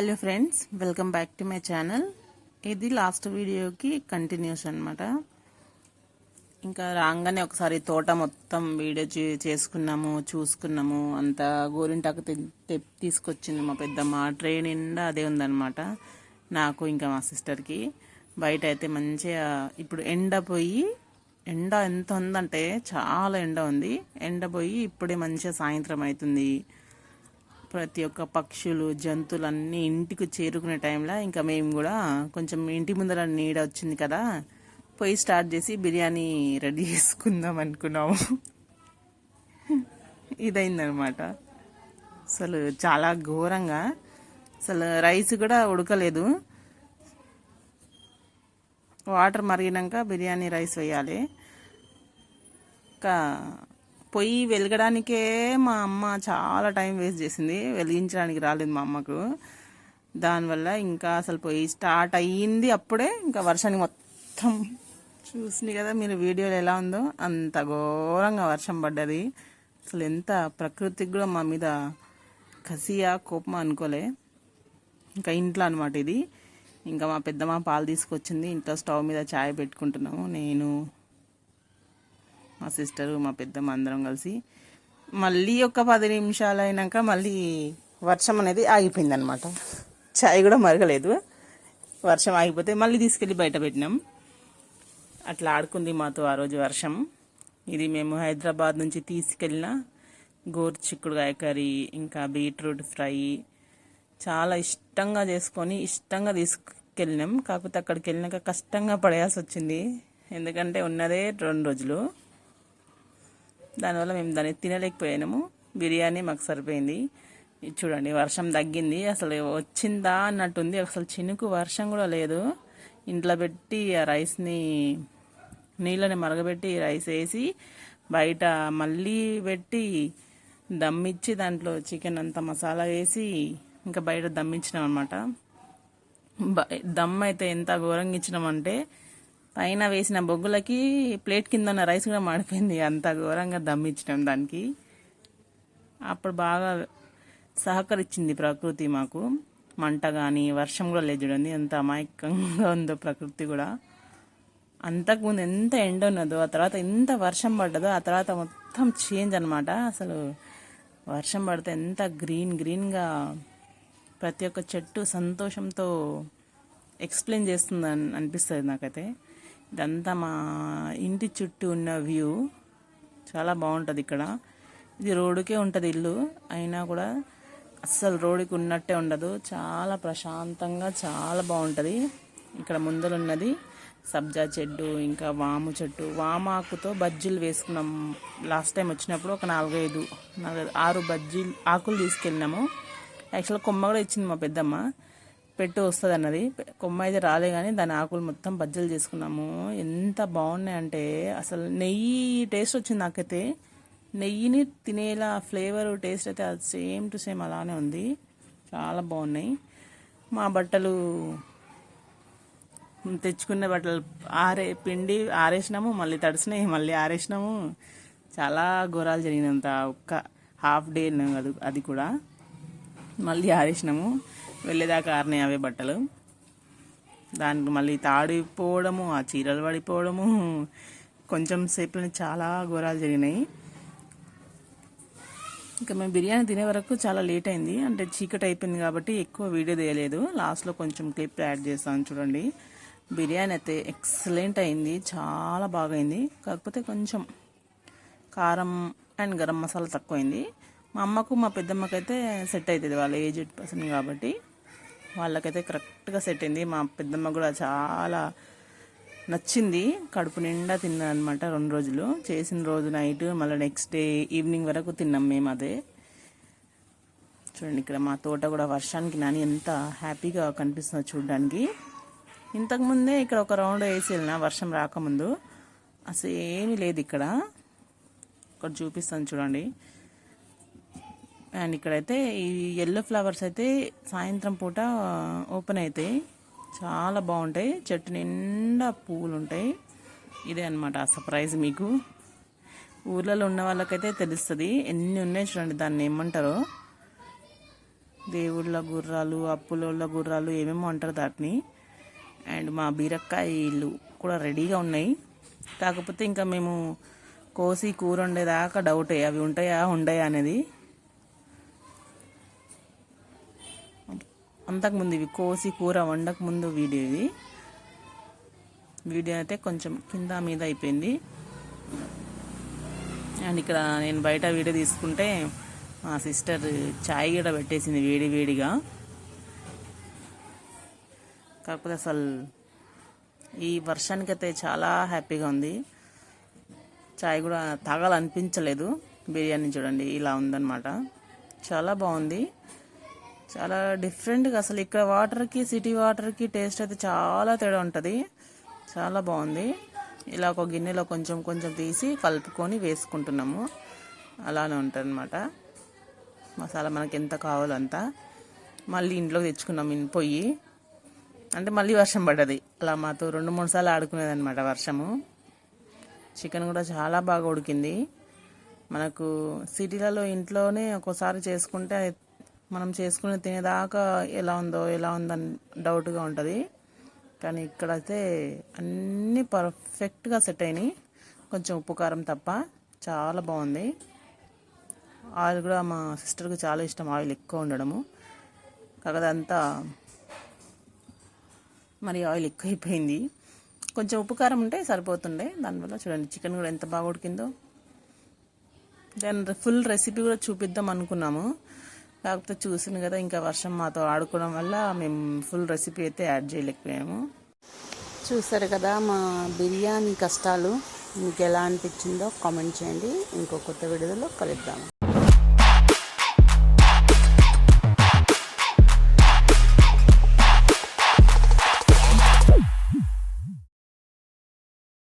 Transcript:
Hello friends welcome back to my channel ఇది last వీడియోకి continues అన్నమాట. ఇంకా రాగానే ఒకసారి తోట మొత్తం వీడియో చే- చేసుకున్నాము చూసుకున్నాము. అంత గోరింటాకు తీసుకొచ్చింది మా పెద్దమ్మ. ట్రే నిండా అదే ఉందన్నమాట. నాకు ఇంకా మా సిస్టర్కి బయట అయితే మంచిగా ఇప్పుడు ఎండ పోయి ఎండ ఎంత ఉందంటే చాలా ఎండ ఉంది. ఎండ పోయి ఇప్పుడే మంచిగా సాయంత్రం అవుతుంది. ప్రతి ఒక్క పక్షులు జంతువులు అన్నీ ఇంటికి చేరుకునే టైంలో ఇంకా మేము కూడా కొంచెం ఇంటి ముందర నీడ వచ్చింది కదా పోయి స్టార్ట్ చేసి బిర్యానీ రెడీ చేసుకుందాం అనుకున్నాము. ఇదైందనమాట. అసలు చాలా ఘోరంగా అసలు రైస్ కూడా ఉడకలేదు. వాటర్ మరిగినాక బిర్యానీ రైస్ వేయాలి. ఇంకా పొయ్యి వెలగడానికే మా అమ్మ చాలా టైం వేస్ట్ చేసింది. వెలిగించడానికి రాలేదు మా అమ్మకు. దానివల్ల ఇంకా అసలు పొయ్యి స్టార్ట్ అయ్యింది అప్పుడే ఇంకా వర్షానికి మొత్తం చూసింది కదా. మీరు వీడియోలో ఎలా ఉందో అంత ఘోరంగా వర్షం పడ్డది. అసలు ఎంత ప్రకృతికి కూడా మా మీద కసియా కోపం అనుకోలే. ఇంకా ఇంట్లో అనమాట ఇది. ఇంకా మా పెద్దమ్మ పాలు తీసుకొచ్చింది. ఇంట్లో స్టవ్ మీద చాయ్ పెట్టుకుంటున్నాము. నేను మా సిస్టరు మా పెద్దమ్మ అందరం కలిసి మళ్ళీ ఒక పది నిమిషాలు అయినాక మళ్ళీ వర్షం అనేది ఆగిపోయింది అనమాట చాయ్ కూడా మరగలేదు. వర్షం ఆగిపోతే మళ్ళీ తీసుకెళ్ళి బయట పెట్టినాం. అట్లా ఆడుకుంది మాతో ఆ రోజు వర్షం. ఇది మేము హైదరాబాద్ నుంచి తీసుకెళ్ళిన గోరు చిక్కుడుకాయ కర్రీ ఇంకా బీట్రూట్ ఫ్రై. చాలా ఇష్టంగా చేసుకొని ఇష్టంగా తీసుకెళ్ళినాం. కాకపోతే అక్కడికి వెళ్ళినాక కష్టంగా పడేయాల్సి వచ్చింది. ఎందుకంటే ఉన్నదే రెండు రోజులు. దానివల్ల మేము దాన్ని తినలేకపోయాము బిర్యానీ మాకు సరిపోయింది. ఇది చూడండి వర్షం తగ్గింది. అసలు వచ్చిందా అన్నట్టుంది. అసలు చినుకు వర్షం కూడా లేదు. ఇంట్లో పెట్టి ఆ రైస్ని నీళ్ళని మరగబెట్టి రైస్ వేసి బయట మళ్ళీ పెట్టి దమ్మిచ్చి దాంట్లో చికెన్ అంతా మసాలా వేసి ఇంకా బయట దమ్మిచ్చినాం అనమాట దమ్ అయితే ఎంత ఘోరంగా ఇచ్చినామంటే పైన వేసిన బొగ్గులకి ప్లేట్ కింద ఉన్న రైస్ కూడా మాడిపోయింది. అంత ఘోరంగా దమ్మిచ్చినాం దానికి. అప్పుడు బాగా సహకరించింది ప్రకృతి మాకు. మంట కానీ వర్షం కూడా లేదు చూడండి. ఎంత అమాయకంగా ఉందో ప్రకృతి కూడా. అంతకుముందు ఎంత ఎండ ఉన్నదో ఆ తర్వాత ఎంత వర్షం పడ్డదో ఆ తర్వాత మొత్తం చేంజ్ అనమాట అసలు వర్షం పడితే ఎంత గ్రీన్ గ్రీన్గా ప్రతి ఒక్క చెట్టు సంతోషంతో ఎక్స్ప్లెయిన్ చేస్తుంది అని అనిపిస్తుంది నాకైతే. ఇదంతా మా ఇంటి చుట్టూ ఉన్న వ్యూ చాలా బాగుంటుంది ఇక్కడ. ఇది రోడ్డుకే ఉంటుంది ఇల్లు. అయినా కూడా అస్సలు రోడ్డుకి ఉన్నట్టే ఉండదు. చాలా ప్రశాంతంగా చాలా బాగుంటుంది. ఇక్కడ ముందర ఉన్నది సబ్జా చెట్టు ఇంకా వాము చెట్టు. వామాకుతో బజ్జీలు వేసుకున్నాం. లాస్ట్ టైం వచ్చినప్పుడు ఒక నాలుగైదు నాలుగైదు ఆరు బజ్జీలు ఆకులు తీసుకెళ్ళినాము. యాక్చువల్గా కొమ్మ కూడా ఇచ్చింది మా పెద్దమ్మ. పెట్టు వస్తుంది అన్నది కొమ్మ అయితే రాలే కానీ దాని ఆకులు మొత్తం బజ్జలు చేసుకున్నాము. ఎంత బాగున్నాయి అంటే అసలు నెయ్యి టేస్ట్ వచ్చింది నాకైతే. నెయ్యిని తినేలా ఫ్లేవర్ టేస్ట్ అయితే అది సేమ్ టు సేమ్ అలానే ఉంది. చాలా బాగున్నాయి. మా బట్టలు తెచ్చుకున్న బట్టలు ఆరే పిండి ఆరేసినాము మళ్ళీ తడిసినాయి మళ్ళీ ఆరేసినాము. చాలా ఘోరాలు జరిగినంత ఒక్క హాఫ్ డే అది అది కూడా. మళ్ళీ ఆరేసినాము. వెళ్ళేదాకా ఆరినాయి అవే బట్టలు. దానికి మళ్ళీ తాడిపోవడము ఆ చీరలు పడిపోవడము కొంచెం సేపులోనే చాలా ఘోరాలు జరిగినాయి. ఇంకా మేము బిర్యానీ తినే వరకు చాలా లేట్ అయింది. అంటే చీకటి అయిపోయింది కాబట్టి ఎక్కువ వీడియో తీయలేదు. లాస్ట్లో కొంచెం క్లిప్ యాడ్ చేస్తాను చూడండి. బిర్యానీ అయితే ఎక్సలెంట్ అయింది. చాలా బాగా అయింది కాకపోతే కొంచెం కారం అండ్ గరం మసాలా తక్కువైంది. మా అమ్మకు మా పెద్దమ్మకైతే సెట్ అవుతుంది వాళ్ళ ఏజ్డ్ పర్సన్ కాబట్టి వాళ్ళకైతే కరెక్ట్గా సెట్ అయింది. మా పెద్దమ్మ కూడా చాలా నచ్చింది. కడుపు నిండా తిన్నానమాట రెండు రోజులు. చేసిన రోజు నైట్ మళ్ళీ నెక్స్ట్ డే ఈవినింగ్ వరకు తిన్నాం మేము అదే. చూడండి ఇక్కడ మా తోట కూడా వర్షానికి నాని ఎంత హ్యాపీగా కనిపిస్తుందో చూడడానికి. ఇంతకుముందే ఇక్కడ ఒక రౌండ్ వేసి వెళ్ళిన వర్షం రాకముందు. అసలు ఏమీ లేదు ఇక్కడ. ఒకటి చూపిస్తాను చూడండి. అండ్ ఇక్కడైతే ఈ ఎల్లో ఫ్లవర్స్ అయితే సాయంత్రం పూట ఓపెన్ అవుతాయి చాలా బాగుంటాయి. చెట్టు నిండా పువ్వులు ఉంటాయి ఇదే అనమాట ఆ సర్ప్రైజ్ మీకు. ఊర్లలో ఉన్న వాళ్ళకైతే తెలుస్తుంది. ఎన్ని ఉన్నాయి చూడండి దాన్ని ఏమంటారో. దేవుళ్ళ గుర్రాలు అప్పులోళ్ళ గుర్రాలు ఏమేమో అంటారు దాటిని. అండ్ మా బీరకాయలు కూడా రెడీగా ఉన్నాయి. కాకపోతే ఇంకా మేము కోసి కూర వండేదాకా డౌటే అవి ఉంటాయా ఉండయా అనేది. అంతకుముందు ఇవి కోసి కూర వండకముందు వీడియో ఇది. వీడియో అయితే కొంచెం కింద మీద అయిపోయింది. అండ్ ఇక్కడ నేను బయట వీడియో తీసుకుంటే మా సిస్టర్ చాయ్ కూడా పెట్టేసింది వేడి వేడిగా. కాకపోతే అసలు ఈ వర్షానికైతే చాలా హ్యాపీగా ఉంది. చాయ్ కూడా తాగాలనిపించలేదు. బిర్యానీ చూడండి ఇలా ఉందన్నమాట. చాలా బాగుంది. చాలా డిఫరెంట్గా అసలు ఇక్కడ వాటర్కి సిటీ వాటర్కి టేస్ట్ అయితే చాలా తేడా ఉంటుంది. చాలా బాగుంది. ఇలా ఒక గిన్నెలో కొంచెం కొంచెం తీసి కలుపుకొని వేసుకుంటున్నాము. అలానే ఉంటుందన్నమాట. మసాలా మనకి ఎంత కావాలో అంత. మళ్ళీ ఇంట్లోకి తెచ్చుకున్నాం పొయ్యి. అంటే మళ్ళీ వర్షం పడ్డది. అలా మాతో రెండు మూడు సార్లు ఆడుకునేది అనమాట వర్షము. చికెన్ కూడా చాలా బాగా ఉడికింది. మనకు సిటీలలో ఇంట్లోనే ఒక్కోసారి చేసుకుంటే మనం చేసుకుని తినేదాకా ఎలా ఉందో ఎలా ఉందని డౌట్గా ఉంటుంది. కానీ ఇక్కడైతే అన్నీ పర్ఫెక్ట్గా సెట్ అయినాయి. కొంచెం ఉప్పు కారం తప్ప చాలా బాగుంది. ఆయిల్ కూడా మా సిస్టర్కి చాలా ఇష్టం ఆయిల్ ఎక్కువ ఉండడము. కాకపోతే అంతా మరి ఆయిల్ ఎక్కువైపోయింది. కొంచెం ఉప్పు కారం ఉంటే సరిపోతుండే. దానివల్ల చూడండి చికెన్ కూడా ఎంత బాగా ఉడికిందో. దాని ఫుల్ రెసిపీ కూడా చూపిద్దాం అనుకున్నాము. కాకపోతే చూసిన కదా ఇంకా వర్షం మాతో ఆడుకోవడం వల్ల మేము ఫుల్ రెసిపీ అయితే యాడ్ చేయలేకపోయాము. చూసారు కదా మా బిర్యానీ కష్టాలు మీకు ఎలా అనిపించిందో కామెంట్ చేయండి. ఇంకో కొత్త వీడియోలో కలుద్దాము